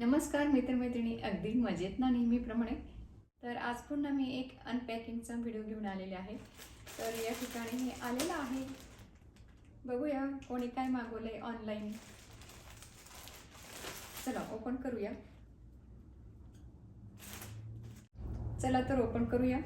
नमस्कार मित्रमैत्रिणी. अगदी मजेत ना नेहमीप्रमाणे. तर आज पुन्हा मी एक अनपॅकिंगचा व्हिडिओ घेऊन आलेले आहे. तर या ठिकाणी हे आलेलं आहे. बघूया कोणी काय मागवलं आहे ऑनलाईन चला ओपन करूया. चला तर ओपन करूया.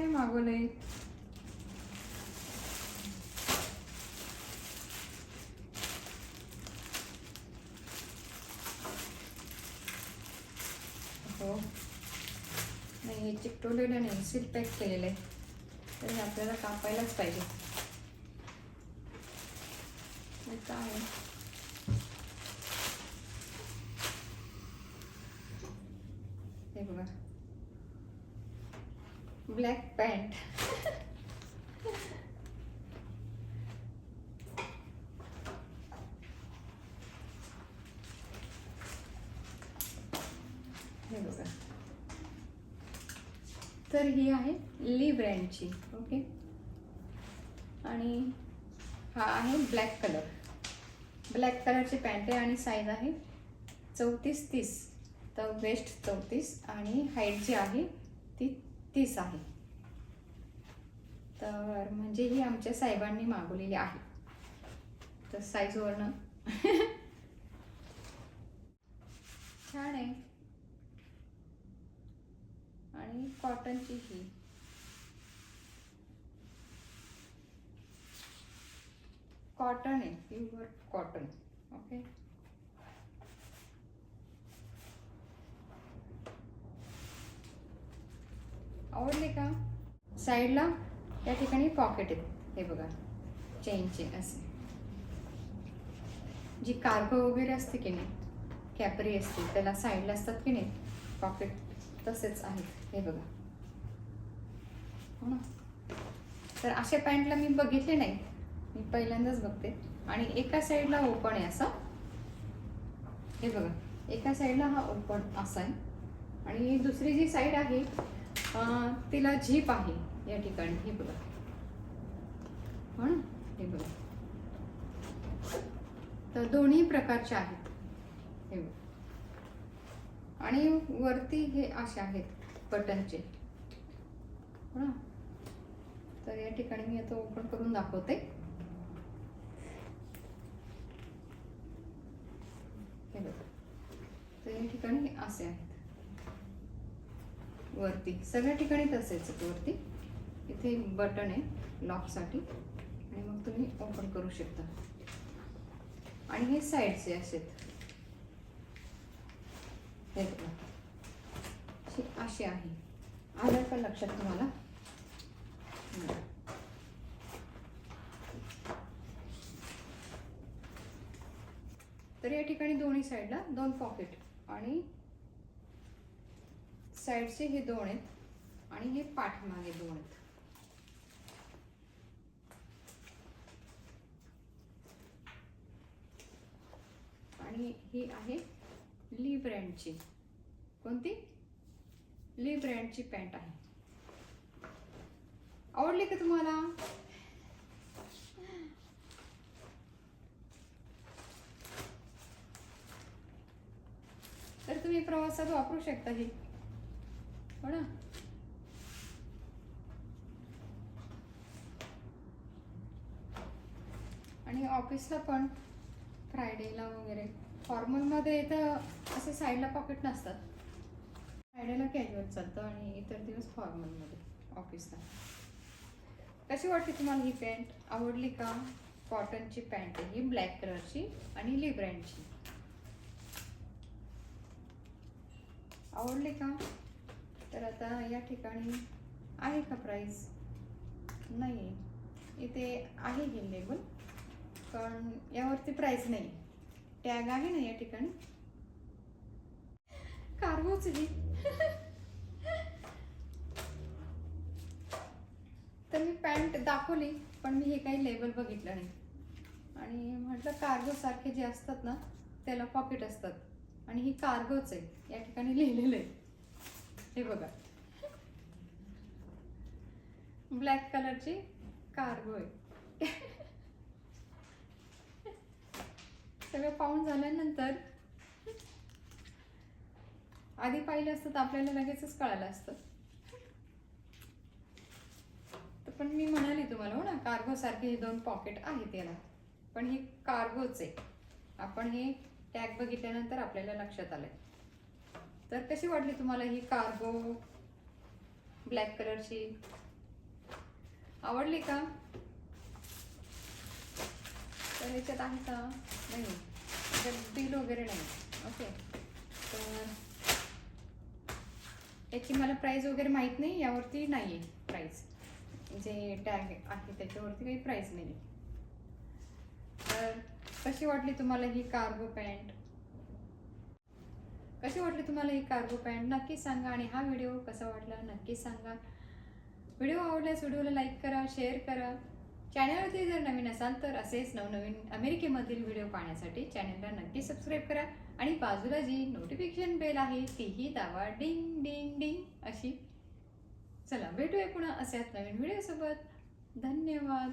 काय मागवलंय? हो नाही हे चिकटवलेलं नाही सील पॅक केलेलं आहे. तर हे आपल्याला कापायलाच पाहिजे. काय काय आहे? हे बघा ब्लॅक पॅन्ट. हे बघा. तर ही आहे ली ब्रँडची ओके? आणि हा आहे ब्लॅक कलर. ब्लॅक कलरची पॅन्ट आहे आणि साईज आहे चौतीस तीस. तर वेस्ट चौतीस आणि हाईट जी आहे ती तीस आहे. तर म्हणजे ही आमच्या साहेबांनी मागवलेली आहे. तर साईजवरनं छान आहे. आणि कॉटनची ही. कॉटन आहे प्युअर कॉटन ओके आवडले का? साईडला या ठिकाणी पॉकेट आहेत. हे बघा चेनचे असे. जी कार्गो वगैरे असते की नाही कॅपरी असते त्याला साईडला असतात की नाही पॉकेट तसेच आहेत. हे बघा. हो ना? तर अशा पॅन्टला मी बघितले नाही. मी पहिल्यांदाच बघते. आणि एका साईडला ओपन आहे असा. हे बघा एका साईडला हा ओपन असा आहे. आणि दुसरी जी साईड आहे तिला झीप आहे या ठिकाणी हे बघा. हो ना? हे बघा. तर दोन्ही प्रकारचे आहेत. हे बघा. आणि वरती हे असे आहेत बटनचे. हो ना? तर या ठिकाणी मी आता ओपन करून दाखवते. हे बघा. तर या ठिकाणी असे आहे वरती. सगळ्या ठिकाणी तसेच आहेत वरती. इथे बटन आहे लॉकसाठी आणि मग तुम्ही ओपन करू शकता. आणि हे साईडचे असेत हे बघा. अशी आहे. आलं का लक्षात तुम्हाला? तर या ठिकाणी दोन्ही साईडला दोन पॉकेट आणि साईडचे हे दोन आहेत आणि हे पाठमागे दोन आहेत. आणि ही आहे ली ब्रँडची. कोणती? ली ब्रँडची पॅन्ट आहे. आवडली का तुम्हाला? तर तुम्ही प्रवासात वापरू शकता ही. हो ना आणि ऑफिसला पण फ्रायडेला वगैरे. फॉर्मलमध्ये तर असे साईडला पॉकेट नसतात. फ्रायडेला कॅज्युअल चालतं आणि इतर दिवस फॉर्मलमध्ये ऑफिसला. कशी वाटते तुम्हाला ही पॅन्ट? आवडली का? कॉटनची पॅन्ट आहे ही ब्लॅक कलरची आणि लिब्रँडची आवडली का? तर आता या ठिकाणी आहे का प्राईस नाही इथे आहे हे लेबल पण यावरती प्राईस नाही टॅग आहे ना या ठिकाणी. कार्गोच ही तर मी पॅन्ट दाखवली पण मी हे काही लेबल बघितलं नाही. आणि म्हटलं कार्गोसारखे जे असतात ना त्याला पॉकेट असतात. आणि ही कार्गोच आहे. या ठिकाणी लिहिलेलं आहे. हे बघा. ब्लॅक कलरची कार्गो आहे. सगळं पाहून झाल्यानंतर आधी पाहिलं असतं तर आपल्याला लगेचच कळालं असतं. तर पण मी म्हणाली तुम्हाला हो ना कार्गो सारखे हे दोन पॉकेट आहेत याला. पण हे कार्गोच आहे. आपण हे टॅग बघितल्यानंतर आपल्याला लक्षात आलंय. तर कशी वाटली तुम्हाला ही कार्गो ब्लॅक कलरची आवडली का? तर ह्याच्यात आहे का? नाही. याच्यात बिल वगैरे नाही. ओके तर याची मला प्राईस वगैरे माहीत नाही यावरती नाही आहे प्राईस जे टॅग आहे त्याच्यावरती काही प्राईस नाही तर कशी वाटली तुम्हाला ही कार्गो पॅन्ट कशी वाटली तुम्हाला ही कार्गो पॅन्ट नक्की सांगा आणि हा व्हिडिओ कसा वाटला नक्की सांगा. व्हिडिओ आवडल्यास व्हिडिओला लाईक करा शेअर करा. चॅनलवरती जर नवीन असाल तर असेच नवनवीन अमेरिकेमधील व्हिडिओ पाहण्यासाठी चॅनलला नक्की सबस्क्राईब करा. आणि बाजूला जी नोटिफिकेशन बेल आहे तीही दावा डिंग डिंग डिंग अशी. चला भेटूया पुन्हा अशाच नवीन व्हिडिओसोबत धन्यवाद.